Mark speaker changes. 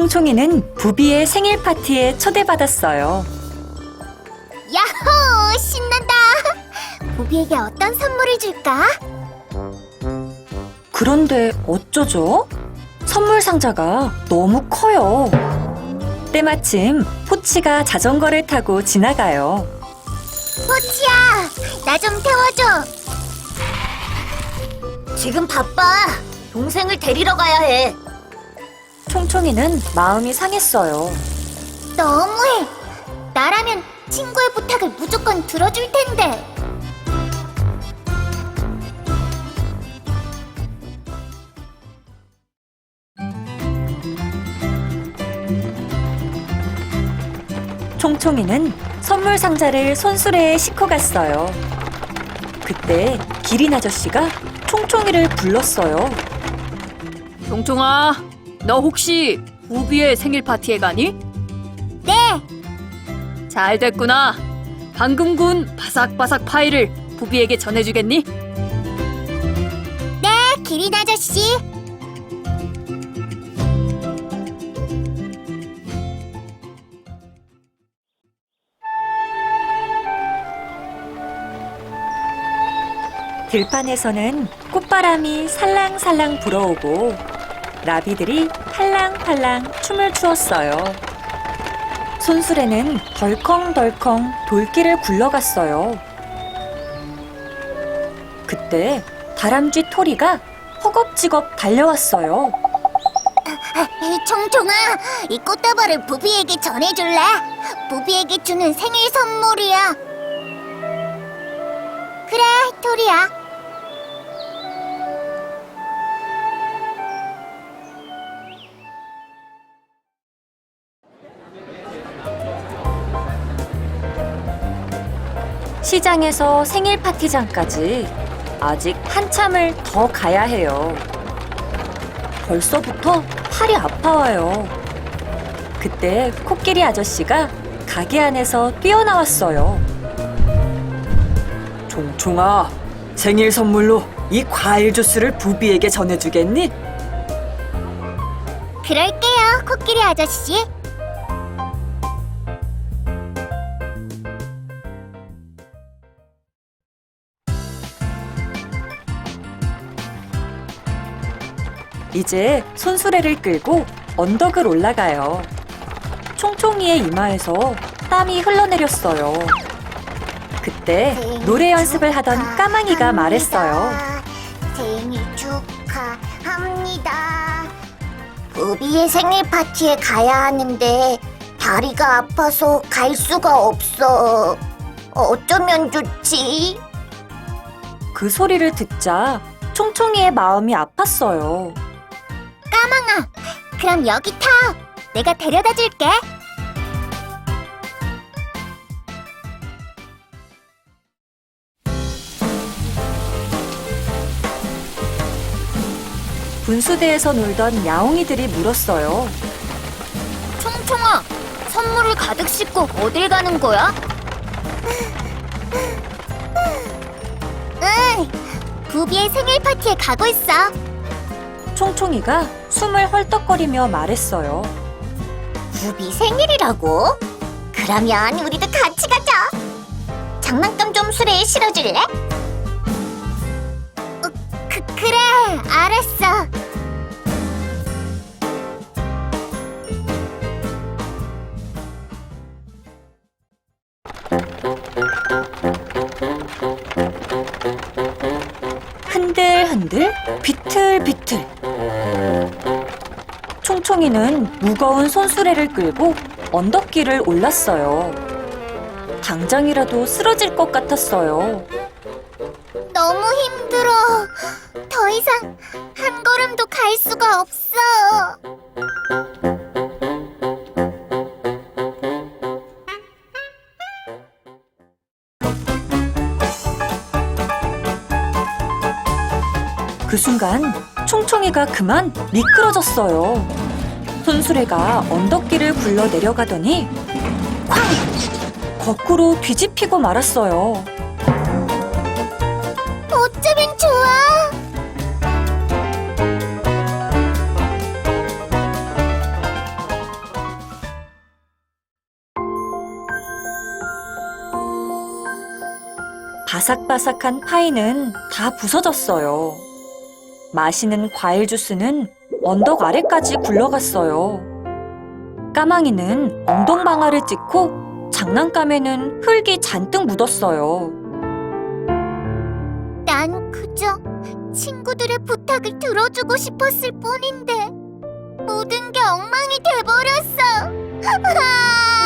Speaker 1: 총총이는 부비의 생일 파티에 초대받았어요.
Speaker 2: 야호! 신난다! 보비에게 어떤 선물을 줄까?
Speaker 1: 그런데 어쩌죠? 선물 상자가 너무 커요. 때마침 포치가 자전거를 타고 지나가요.
Speaker 2: 포치야! 나 좀 태워줘! 지금 바빠! 동생을 데리러 가야 해!
Speaker 1: 총총이는 마음이 상했어요.
Speaker 2: 너무해! 나라면 친구의 부탁을 무조건 들어줄 텐데!
Speaker 1: 총총이는 선물 상자를 손수레에 싣고 갔어요. 그때 기린 아저씨가 총총이를 불렀어요.
Speaker 3: 총총아, 너 혹시 부비의 생일 파티에 가니?
Speaker 2: 네!
Speaker 3: 잘 됐구나. 방금 군 바삭바삭 파이를 부비에게 전해주겠니?
Speaker 2: 네, 기린 아저씨!
Speaker 1: 들판에서는 꽃바람이 살랑살랑 불어오고 나비들이 팔랑팔랑 춤을 추었어요. 손수레는 덜컹덜컹 돌길을 굴러갔어요. 그때 다람쥐 토리가 허겁지겁 달려왔어요.
Speaker 2: 총총아, 이 꽃다발을 부비에게 전해줄래? 부비에게 주는 생일 선물이야. 그래, 토리야.
Speaker 1: 시장에서 생일 파티장까지 아직 한참을 더 가야 해요. 벌써부터 팔이 아파와요. 그때 코끼리 아저씨가 가게 안에서 뛰어나왔어요. 총총아, 생일 선물로 이 과일 주스를 부비에게 전해주겠니?
Speaker 2: 그럴게요, 코끼리 아저씨.
Speaker 1: 이제 손수레를 끌고 언덕을 올라가요. 총총이의 이마에서 땀이 흘러내렸어요. 그때 노래 연습을 하던 까망이가 말했어요.
Speaker 2: 생일 축하합니다. 부비의 생일 파티에 가야 하는데 다리가 아파서 갈 수가 없어. 어쩌면 좋지?
Speaker 1: 그 소리를 듣자 총총이의 마음이 아팠어요.
Speaker 2: 그럼 여기 타. 내가 데려다 줄게.
Speaker 1: 분수대에서 놀던 야옹이들이 물었어요.
Speaker 2: 총총아, 선물을 가득 싣고 어딜 가는 거야? 응, 부비의 생일 파티에 가고 있어.
Speaker 1: 총총이가 숨을 헐떡거리며 말했어요.
Speaker 2: 부비 생일이라고? 그러면 우리도 같이 가자. 장난감 좀 수레에 실어줄래? 어, 그, 그래, 알았어.
Speaker 1: 흔들흔들 총총이는 무거운 손수레를 끌고 언덕길을 올랐어요. 당장이라도 쓰러질 것 같았어요.
Speaker 2: 너무 힘들어. 더 이상 한 걸음도 갈 수가 없어.
Speaker 1: 그 순간 총총이가 그만 미끄러졌어요. 손수레가 언덕길을 굴러 내려가더니 쾅! 거꾸로 뒤집히고 말았어요.
Speaker 2: 어쩌면 좋아.
Speaker 1: 바삭바삭한 파이는 다 부서졌어요. 마시는 과일 주스는 언덕 아래까지 굴러갔어요. 까망이는 엉덩방아를 찍고 장난감에는 흙이 잔뜩 묻었어요.
Speaker 2: 난 그저 친구들의 부탁을 들어주고 싶었을 뿐인데 모든 게 엉망이 돼버렸어.